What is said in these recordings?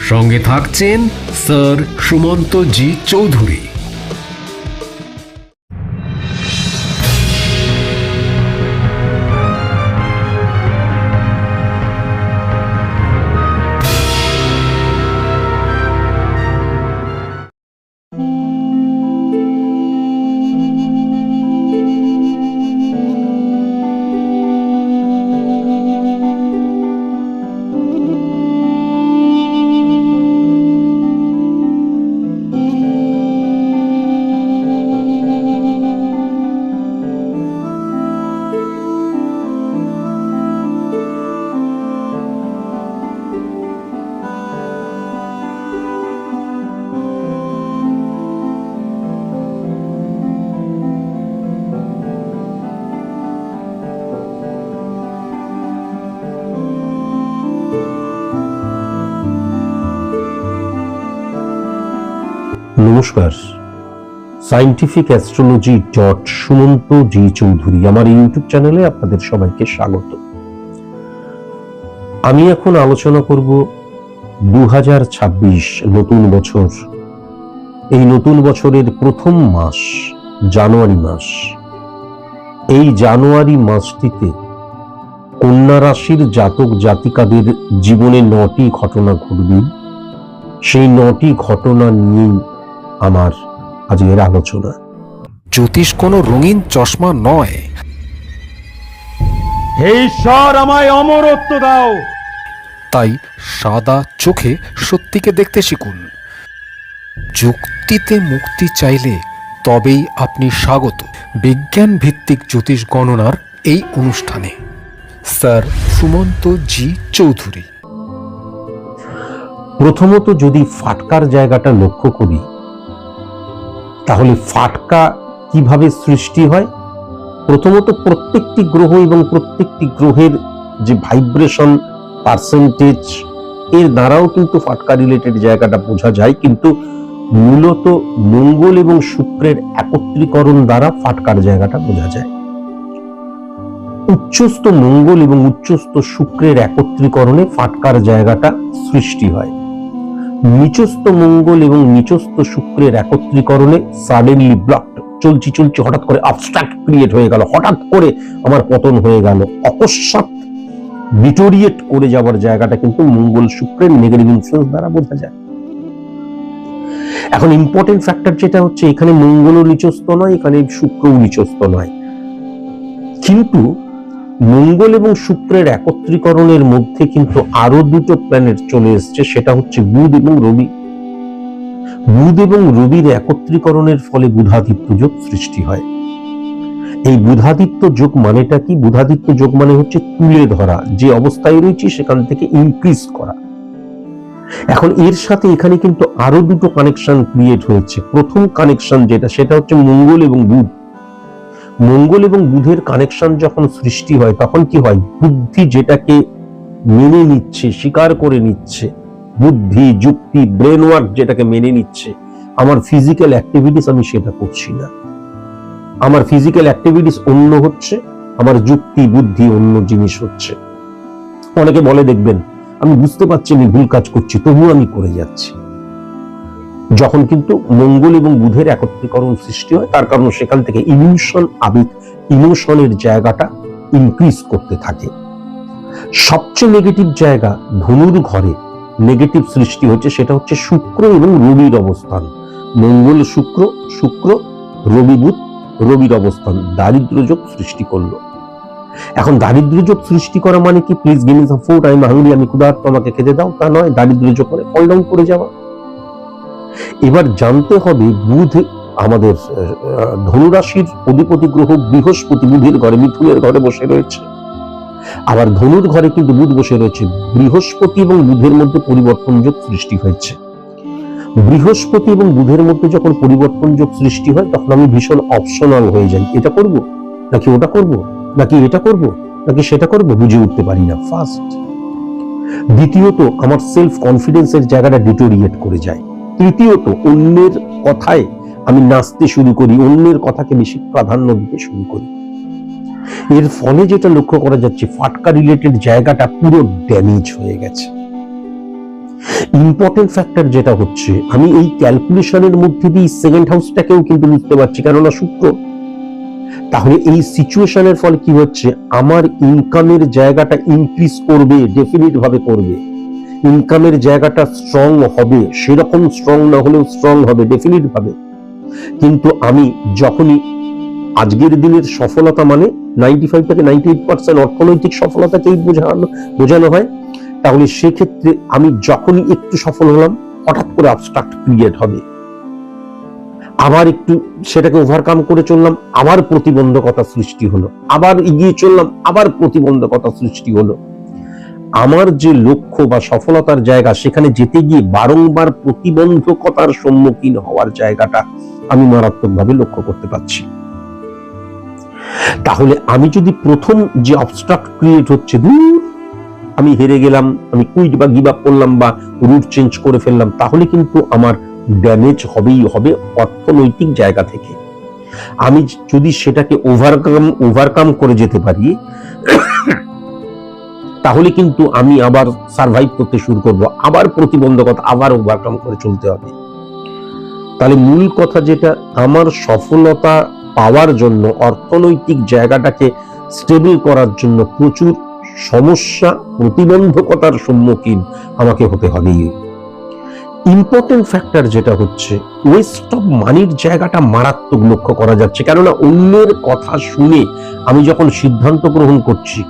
সঙ্গে থাকছেন স্যার সুমন্ত জি চৌধুরী। নমস্কার। Scientific astrology dot Sumanta G Chowdhury, আমার ইউটিউব চ্যানেলে আপনাদের সবাইকে স্বাগত। আমি এখন আলোচনা করব দু নতুন বছর। এই নতুন বছরের প্রথম মাস, জানুয়ারি মাস। এই জানুয়ারি মাসটিতে কন্যা রাশির জাতক জাতিকাদের জীবনে নটি ঘটনা ঘটবে। সেই নটি ঘটনা নিয়েই আমার আজকের আলোচনা। জ্যোতিষ কোনো রঙিন চশমা নয়। হে ঈশ্বর আমায় অমরত্ব দাও। তাই সাদা চোখে সত্যিকে দেখতে শিখুন। যুক্তিতে মুক্তি চাইলে তবেই আপনি স্বাগত। বিজ্ঞান ভিত্তিক জ্যোতিষ গণনার এই অনুষ্ঠানে। Sir Sumanta G Chowdhury. প্রথমত যদি ফাটকার জায়গাটা লক্ষ্য করি তাহলে ফাটকা কীভাবে সৃষ্টি হয়? প্রথমত প্রত্যেকটি গ্রহ এবং প্রত্যেকটি গ্রহের যে ভাইব্রেশন পার্সেন্টেজ এর দ্বারাও কিন্তু ফাটকা রিলেটেড জায়গাটা বোঝা যায়। কিন্তু মূলত মঙ্গল এবং শুক্রের একত্রীকরণ দ্বারা ফাটকার জায়গাটা বোঝা যায়। উচ্চস্থ মঙ্গল এবং উচ্চস্থ শুক্রের একত্রীকরণে ফাটকার জায়গাটা সৃষ্টি হয়। নিচস্থ মঙ্গল এবং নিচস্থ শুক্রের একত্রীকরণে সাডেনলি ব্লকড চলছি চলছি, হঠাৎ করে আবস্ট্রাক্ট ক্রিয়েট হয়ে গেল, হঠাৎ করে আমার পতন হয়ে গেল। অকস্মাৎ ডিটোরিয়েট করে যাওয়ার জায়গাটা কিন্তু মঙ্গল শুক্রের নেগেটিভ ইনফ্লুয়েন্স দ্বারা বোঝা যায়। এখন ইম্পর্টেন্ট ফ্যাক্টর যেটা হচ্ছে, এখানে মঙ্গলও নিচস্থ নয়, এখানে শুক্রও নিচস্থ নয়। কিন্তু মঙ্গল এবং শুক্রের একত্রীকরণের মধ্যে কিন্তু আরও দুটো প্ল্যানেট চলে এসছে, সেটা হচ্ছে বুধ এবং রবি। বুধ এবং রবির একত্রীকরণের ফলে বুধাদিত্য যোগ সৃষ্টি হয়। এই বুধাদিত্য যোগ মানেটা কি? বুধাদিত্য যোগ মানে হচ্ছে তুলে ধরা, যে অবস্থায় রয়েছে সেখান থেকে ইনক্রিজ করা। এখন এর সাথে এখানে কিন্তু আরও দুটো কানেকশন ক্রিয়েট হয়েছে। প্রথম কানেকশন যেটা, সেটা হচ্ছে মঙ্গল এবং বুধ। মঙ্গল এবং বুধের কানেকশন যখন সৃষ্টি হয়, তখন কি হয়? বুদ্ধি যেটাকে মেনে নিচ্ছে, স্বীকার করে নিচ্ছে। বুদ্ধি, যুক্তি ব্রেন ওয়ার্ক যেটাকে মেনে নিচ্ছে। আমার ফিজিক্যাল অ্যাক্টিভিটিস আমি সেটা করছি না। আমার ফিজিক্যাল অ্যাক্টিভিটিস অন্য হচ্ছে, আমার যুক্তি, বুদ্ধি অন্য জিনিস হচ্ছে। অনেকে বলে, দেখবেন, আমি বুঝতে পারছি, আমি ভুল কাজ করছি, তবুও আমি করে যাচ্ছি। যখন কিন্তু মঙ্গল এবং বুধের একত্রীকরণ সৃষ্টি হয়, তার কারণ সেখান থেকে ইমোশন আবেগ ইমোশনের জায়গাটা ইনক্রিজ করতে থাকে। সবচেয়ে নেগেটিভ জায়গা ধনুর ঘরে নেগেটিভ সৃষ্টি হচ্ছে, সেটা হচ্ছে শুক্র এবং রবির অবস্থান। মঙ্গল শুক্র শুক্র, রবি বুধ, রবির অবস্থান, দারিদ্র যোগ সৃষ্টি করল। এখন দারিদ্র যোগ সৃষ্টি করা মানে কি? Please give me some food I am আমি ক্ষুধার্ত, আমাকে খেতে দাও। তা নয়, দারিদ্র যোগ মানে ফল ডাউন করে যাওয়া। এবার জানতে হবে বুধ আমাদের ধনুরাশির অধিপতি গ্রহ বৃহস্পতি, বুধের ঘরে, মিথুনের ঘরে বসে রয়েছে। আবার ধনুর ঘরে কিন্তু বুধ বসে রয়েছে। বৃহস্পতি এবং বুধের মধ্যে পরিবর্তন যোগ সৃষ্টি হয়েছে। বৃহস্পতি এবং বুধের মধ্যে যখন পরিবর্তন যোগ সৃষ্টি হয়, তখন আমি ভীষণ অপশনাল হয়ে যাই। এটা করব? নাকি ওটা করব? নাকি এটা করব? নাকি সেটা করব? বুঝে উঠতে পারি না। ফার্স্ট দ্বিতীয়ত, আমার সেলফ কনফিডেন্সের জায়গাটা ডিটোরিয়েট করে যায়। তৃতীয়ত, অন্যের কথায় আমি নাচতে শুরু করি, অন্যের কথাকে বেশি প্রাধান্য দিতে শুরু করি। এর ফলে যেটা লক্ষ্য করা যাচ্ছে, ফাটকা রিলেটেড জায়গাটা পুরো ড্যামেজ হয়ে গেছে। ইম্পর্টেন্ট ফ্যাক্টর যেটা হচ্ছে, আমি এই ক্যালকুলেশনের মধ্যে দিয়ে সেকেন্ড হাউসটাকেও কিন্তু বুঝতে পারছি, কেননা শুক্র তাহলে এই সিচুয়েশনের ফলে কি হচ্ছে, আমার ইনকামের জায়গাটা ইনক্রিজ করবে ডেফিনিট ভাবে করবে। ইনকামের জায়গাটা স্ট্রং হবে, সেরকম স্ট্রং না হলেও স্ট্রং হবে ভাবে। কিন্তু আমি যখনই আজকের দিনের সফলতা মানে নাইনটি ফাইভ থেকে নাইনটি এইট পার্সেন্ট অর্থনৈতিক সফলতাকেই বোঝানো বোঝানো হয়, তাহলে সেক্ষেত্রে আমি যখনই একটু সফল হলাম, হঠাৎ করে আবস্ট্রাক্ট ক্রিয়েট হবে। আবার একটু সেটাকে ওভারকাম করে চললাম, আবার প্রতিবন্ধকতা সৃষ্টি হলো। আবার এগিয়ে চললাম, আবার প্রতিবন্ধকতা সৃষ্টি হলো। আমার যে লক্ষ্য বা সফলতার জায়গা, সেখানে যেতে গিয়ে বারংবার প্রতিবন্ধকতার সম্মুখীন হওয়ার জায়গাটা আমি মারাত্মকভাবে লক্ষ্য করতে পারছি। তাহলে আমি যদি প্রথম যে অবস্ট্রাক্ট ক্রিয়েট হচ্ছে দূর আমি হেরে গেলাম, আমি কুইট বা গিভ আপ করলাম বা রুট চেঞ্জ করে ফেললাম, তাহলে কিন্তু আমার ড্যামেজ হবেই, হবে অর্থনৈতিক জায়গা থেকে। আমি যদি সেটাকে ওভারকাম ওভারকাম করে যেতে পারি তাহলে কিন্তু আমি আবার সার্ভাইভ করতে শুরু করব। আবার প্রতিবন্ধকতা আবার ওভারকাম করে চলতে হবে। তাহলে মূল কথা যেটা, আমার সফলতা পাওয়ার জন্য, অর্থনৈতিক জায়গাটাকে স্টেবল করার জন্য প্রচুর সমস্যা, প্রতিবন্ধকতার সম্মুখীন আমাকে হতে হবে। ইম্পর্টেন্ট ফ্যাক্টর যেটা হচ্ছে ওয়েস্ট অফ মানির জায়গাটা মারাত্মক লক্ষ্য করা যাচ্ছে। কেননা অন্যের কথা শুনে আমি যখন সিদ্ধান্ত গ্রহণ করছি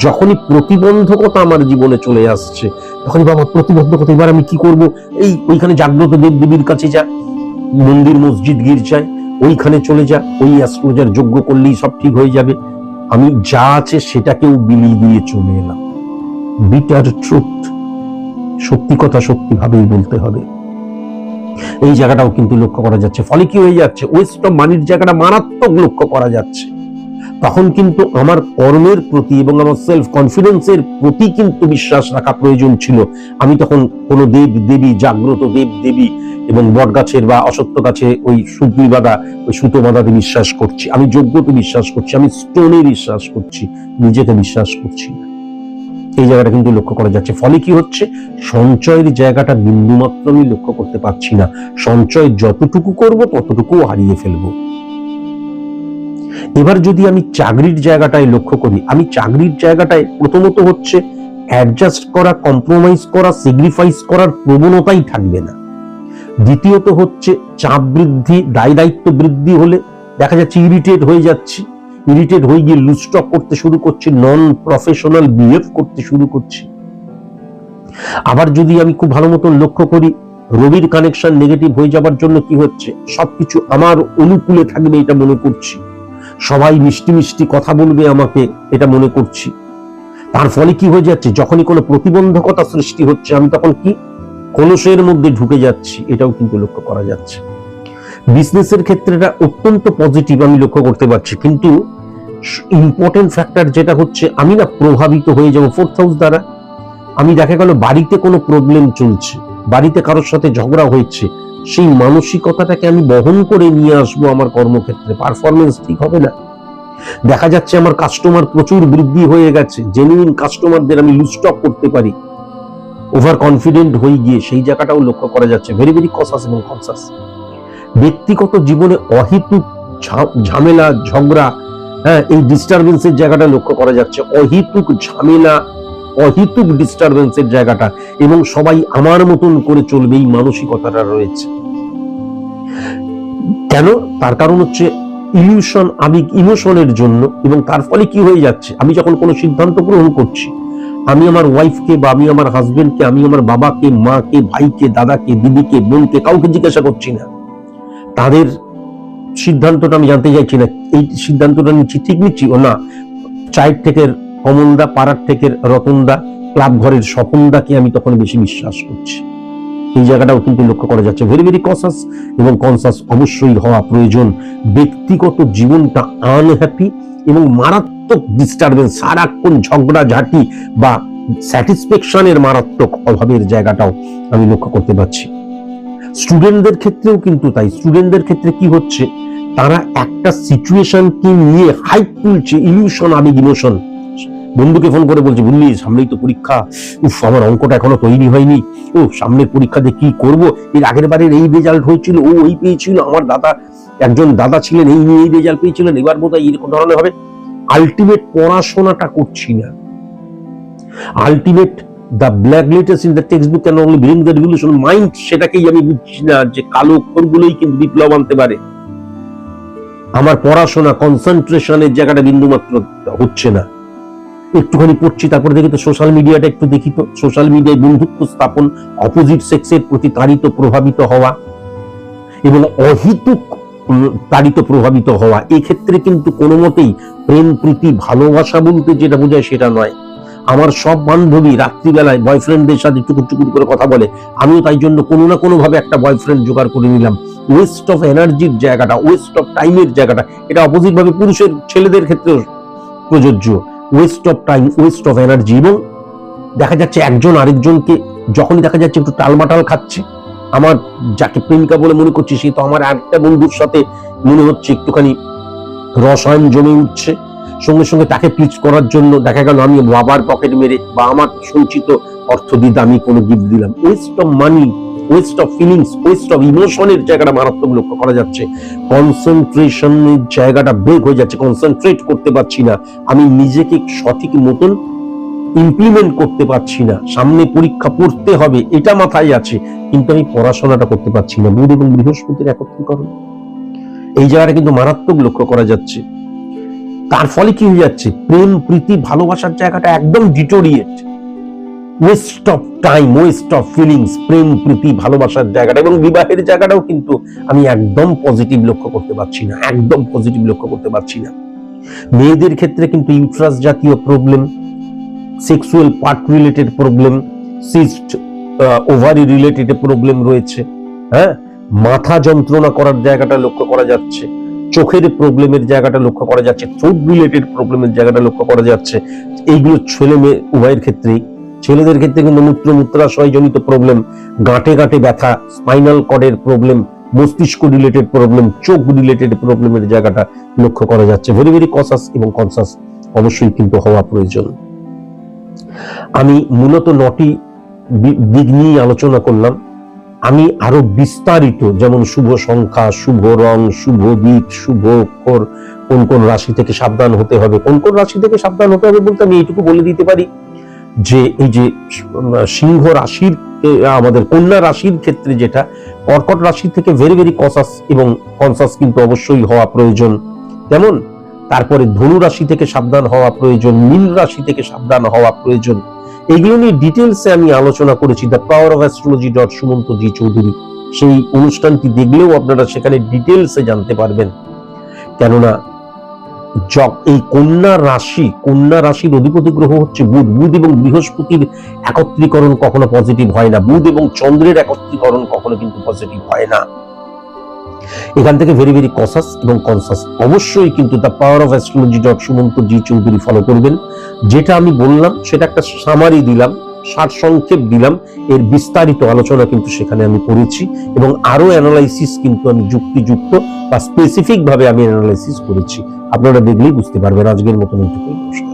যখনই প্রতিবন্ধকতা আমার জীবনে চলে আসছে, তখনই বাবা, প্রতিবন্ধকতা, এবার আমি কি করব? এই ওইখানে জাগ্রত দেব দেবীর কাছে যা, মন্দির, মসজিদ, গির্জায়, ওইখানে চলে যা, ওই অ্যাস্ট্রোলজার যোগ্য করলেই সব ঠিক হয়ে যাবে। আমি যা আছে সেটাকেও বিলিয়ে দিয়ে চলে এলাম। বিটার ট্রুথ সত্যি কথা সত্যি ভাবেই বলতে হবে। এই জায়গাটাও কিন্তু লক্ষ্য করা যাচ্ছে। ফলে কি হয়ে যাচ্ছে? ওয়েস্ট অফ মানির জায়গাটা মারাত্মক লক্ষ্য করা যাচ্ছে। তখন কিন্তু আমার কর্মের প্রতি এবং আমার সেলফ কনফিডেন্সের প্রতি কিন্তু বিশ্বাস রাখা প্রয়োজন ছিল। আমি তখন কোনো দেব দেবী, জাগ্রত দেব দেবী এবং বট গাছের বা অসত্য গাছে ওই সুতলি বাঁধা, ওই সুতো বাঁধাতে বিশ্বাস করছি। আমি যোগ্যতে বিশ্বাস করছি, আমি স্টোনে বিশ্বাস করছি, নিজেকে বিশ্বাস করছি না। এই জায়গাটা কিন্তু লক্ষ্য করা যাচ্ছে। ফলে কি হচ্ছে? সঞ্চয়ের জায়গাটা বিন্দুমাত্র আমি লক্ষ্য করতে পারছি না। সঞ্চয় যতটুকু করব ততটুকু হারিয়ে ফেলব। এবার যদি আমি চাকরির জায়গাটায় লক্ষ্য করি, আমি চাকরির জায়গাটায় প্রথমত হচ্ছে অ্যাডজাস্ট করা কম্প্রোমাইজ করা সেগ্রিফাইস করার প্রবণতাই থাকবে না। দ্বিতীয়ত হচ্ছে চাপ বৃদ্ধি, দায় দায়িত্ব বৃদ্ধি হলে দেখা যাচ্ছে ইরিটেট হয়ে যাচ্ছে। ইরিটেট হয়ে গিয়ে লুস্টক করতে শুরু করছি নন প্রফেশনাল বিহেভ করতে শুরু করছি। আবার যদি আমি খুব ভালো মতন লক্ষ্য করি, রবির কানেকশন নেগেটিভ হয়ে যাবার জন্য কি হচ্ছে? সবকিছু আমার অনুকূলে থাকবে এটা মনে করছি। সবাই মিষ্টি মিষ্টি কথা বলবে আমাকে, এটা মনে করছি। তার ফলে কি হয়ে যাচ্ছে? যখনই কোনো প্রতিবন্ধকতা সৃষ্টি হচ্ছে, আমি তখন কি? কলসের মধ্যে ঢুকে যাচ্ছি, এটাও কিন্তু লক্ষ্য করা যাচ্ছে। বিজনেসের ক্ষেত্রে এটা অত্যন্ত পজিটিভ আমি লক্ষ্য করতে পারছি। কিন্তু ইম্পর্টেন্ট ফ্যাক্টর যেটা হচ্ছে, আমি না প্রভাবিত হয়ে যাব ফোর্থ হাউস দ্বারা। আমি দেখা গেল বাড়িতে কোনো প্রবলেম চলছে, বাড়িতে কারোর সাথে ঝগড়া হয়েছে সেই মানসিকতাটাকে আমি বহন করে নিয়ে আসব আমার কর্মক্ষেত্রে। পারফরমেন্স ঠিক হবে না। দেখা যাচ্ছে আমার কাস্টমার প্রচুর বৃদ্ধি হয়ে গেছে। জেনুইন কাস্টমারদের আমি লুস্টক করতে পারি। ওভার কনফিডেন্ট হয়ে গিয়ে সেই জায়গাটাও লক্ষ্য করা যাচ্ছে। ভেরি ভেরি কসাস এবং কনসাস ব্যক্তিগত জীবনে অহেতুক ঝামেলা, ঝগড়া হ্যাঁ এই ডিস্টারবেন্সের জায়গাটা লক্ষ্য করা যাচ্ছে। অহেতুক ঝামেলা অহেতুক ডিস্টারবেন্সের জায়গাটা এবং সবাই আমার মতন করে চলবে এই মানসিকতাটা রয়েছে। কেন? তার কারণ হচ্ছে ইলিউশন আবেগ ইমোশনের জন্য এবং তার ফলে কি হয়ে যাচ্ছে? আমি যখন কোনো সিদ্ধান্ত গ্রহণ করছি, আমি আমার ওয়াইফকে বা আমি আমার হাজবেন্ডকে আমি আমার বাবাকে, মাকে, ভাইকে, দাদাকে, দিদিকে, বোনকে কাউকে জিজ্ঞাসা করছি না। তাদের সিদ্ধান্তটা আমি জানতে চাইছি না। এই সিদ্ধান্তটা নিচ্ছি ঠিক নিচ্ছি? ও না, চায়ের থেকে কমলদা পাড়ার থেকে রতনদা ক্লাব ঘরের স্বপনদাকে আমি তখন বেশি বিশ্বাস করছি। এই জায়গাটাও কিন্তু লক্ষ্য করা যাচ্ছে। ভেরি ভেরি কনসাস এবং কনসাস অবশ্যই হওয়া প্রয়োজন। ব্যক্তিগত জীবনটা আনহ্যাপি এবং মারাত্মক ডিস্টারবেন্স সারাক্ষণ ঝগড়া ঝাঁটি বা স্যাটিসফ্যাকশনের মারাত্মক অভাবের জায়গাটাও আমি লক্ষ্য করতে পারছি। স্টুডেন্টদের ক্ষেত্রেও কিন্তু তাই। স্টুডেন্টদের ক্ষেত্রে কি হচ্ছে? তারা একটা সিচুয়েশনকে নিয়ে হাইপ তুলছে ইলিউশন আবেগ ইমোশন বন্ধুকে ফোন করে বলছে বুঝলি সামনেই তো পরীক্ষা। উফ, আমার অঙ্কটা এখনও তৈরি হয়নি। ও সামনের পরীক্ষাতে কি করব? এর আগের বারের এই রেজাল্ট হয়েছিল, ও ওই পেয়েছিল, আমার দাদা, একজন দাদা ছিলেন, এই নিয়ে এই রেজাল্ট পেয়েছিলেন, এবার বোধ হয় এরকম ধরনের হবে। আলটিমেট পড়াশোনাটা করছি না। Ultimate the black letters in the text book can only bring the revolution mind সেটাকেই আমি বুঝছি না, যে কালো অক্ষরগুলোই কিন্তু বিপ্লব আনতে পারে। আমার পড়াশোনা কনসেন্ট্রেশনের জায়গাটা বিন্দুমাত্র হচ্ছে না। একটুখানি পড়ছি, তারপরে দেখি তো সোশ্যাল মিডিয়াটা একটু দেখি তো। সোশ্যাল মিডিয়ায় বন্ধুত্ব স্থাপন অপোজিট সেক্সের প্রতি তাড়িত প্রভাবিত হওয়া এবং অহিতুক তাড়িত প্রভাবিত হওয়া। এক্ষেত্রে কিন্তু কোনো মতেই প্রেম, প্রীতি, ভালোবাসা বলতে যেটা বোঝায় সেটা নয়। আমার সব বান্ধবী রাত্রিবেলায় বয়ফ্রেন্ডদের সাথে টুকুর টুকুর করে কথা বলে, আমিও তাই জন্য কোনো না কোনো ভাবে একটা বয়ফ্রেন্ড জোগাড় করে নিলাম। ওয়েস্ট অফ এনার্জির জায়গাটা ওয়েস্ট অফ টাইমের জায়গাটা, এটা অপোজিট ভাবে পুরুষের, ছেলেদের ক্ষেত্রেও প্রযোজ্য। Waste of time waste of energy এবং দেখা যাচ্ছে একজন আরেকজনকে যখনই দেখা যাচ্ছে একটু টালমাটাল খাচ্ছে, আমার যাকে প্রেমিকা বলে মনে করছি, সে তো আমার আরেকটা বন্ধুর সাথে মনে হচ্ছে একটুখানি রসায়ন জমে উঠছে। সঙ্গে সঙ্গে তাকে পিচ করার জন্য দেখা গেল আমি বাবার পকেট মেরে বা আমার সঞ্চিত অর্থ দিয়ে আমি কোনো গিফট দিলাম। Waste of money waste of feelings waste of ইমোশনের জায়গাটা মারাত্মক লক্ষ্য করা যাচ্ছে। কনসেন্ট্রেশনের জায়গাটা ব্রেক হয়ে যাচ্ছে। কনসেন্ট্রেট করতে পারছি না। আমি নিজেকে সঠিক মতন ইমপ্লিমেন্ট করতে পারছি না। সামনে পরীক্ষা পড়তে হবে, এটা মাথায় আছে। কিন্তু আমি পড়াশোনাটা করতে পারছি না। বুধ এবং বৃহস্পতির একত্রীকরণ। এই জায়গাটা কিন্তু মারাত্মক লক্ষ্য করা যাচ্ছে। তার ফলে কি হয়ে যাচ্ছে? প্রেম, প্রীতি, ভালোবাসার জায়গাটা একদম deteriorate waste of time waste of feelings প্রেম, প্রীতি, ভালোবাসার জায়গাটা এবং বিবাহের জায়গাটাও কিন্তু আমি একদম পজিটিভ লক্ষ্য করতে পারছি না, একদম পজিটিভ লক্ষ্য করতে পারছি না। মেয়েদের ক্ষেত্রে কিন্তু ইউট্রাস জাতীয় problem sexual part related problem cyst ovary related problem রয়েছে হ্যাঁ? মাথা যন্ত্রণা করার জায়গাটা লক্ষ্য করা যাচ্ছে, চোখের প্রবলেমের জায়গাটা লক্ষ্য করা যাচ্ছে থ্রোট রিলেটেড প্রবলেমের জায়গাটা লক্ষ্য করা যাচ্ছে, এইগুলো ছেলে মেয়ে উভয়ের ক্ষেত্রেই ছেলেদের ক্ষেত্রে কিন্তু মূত্র মূত্রাশয় জনিত প্রবলেম গাঁটে গাঁটে ব্যথা স্পাইনাল কর্ডের প্রবলেম মস্তিষ্ক রিলেটেড প্রবলেম চোখ রিলেটেড প্রবলেমের জায়গাটা লক্ষ্য করা যাচ্ছে। ভেরি ভেরি কসাস এবং কনসাস অবশ্যই কিন্তু হওয়া প্রয়োজন। আমি মূলত নটি দিক নিয়ে আলোচনা করলাম। আমি আরও বিস্তারিত যেমন শুভ সংখ্যা, শুভ রং, শুভ দিক, শুভ অক্ষর, কোন কোন রাশি থেকে সাবধান হতে হবে, কোন কোন রাশি থেকে সাবধান হতে হবে বলতে আমি এইটুকু বলে দিতে পারি। যে এই যে সিংহ রাশির আমাদের কন্যা রাশির ক্ষেত্রে যেটা, কর্কট রাশি থেকে ভেরি ভেরি কসাস এবং কনসাস কিন্তু অবশ্যই হওয়া প্রয়োজন। তেমন তারপরে ধনু রাশি থেকে সাবধান হওয়া প্রয়োজন নীল রাশি থেকে সাবধান হওয়া প্রয়োজন। এগুলো নিয়ে ডিটেলসে আমি আলোচনা করেছি the power of astrology dot Sumanta G Chowdhury. সেই অনুষ্ঠানটি দেখলেও আপনারা সেখানে ডিটেলসে জানতে পারবেন। কেননা এই কন্যা রাশি, কন্যা রাশির অধিপতি গ্রহ হচ্ছে বুধ। বুধ এবং বৃহস্পতির একত্রীকরণ কখনো পজিটিভ হয় না। বুধ এবং চন্দ্রের একত্রীকরণ কখনো কিন্তু পজিটিভ হয় না। এখান থেকে ভেরি ভেরি কসাস এবং কনসাস অবশ্যই কিন্তু the power of astrology dot Sumanta G Chowdhury follow করবেন। যেটা আমি বললাম, সেটা একটা সামারি দিলাম। সার সংক্ষেপ দিলাম। এর বিস্তারিত আলোচনা কিন্তু সেখানে আমি করেছি এবং আরও অ্যানালাইসিস কিন্তু আমি যুক্তিযুক্ত বা স্পেসিফিক ভাবে আমি অ্যানালাইসিস করেছি। আপনারা দেখলেই বুঝতে পারবেন। আজকের মতন একটু নমস্কার।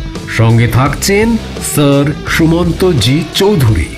সঙ্গে থাকছেন স্যার সুমন্ত জি চৌধুরী।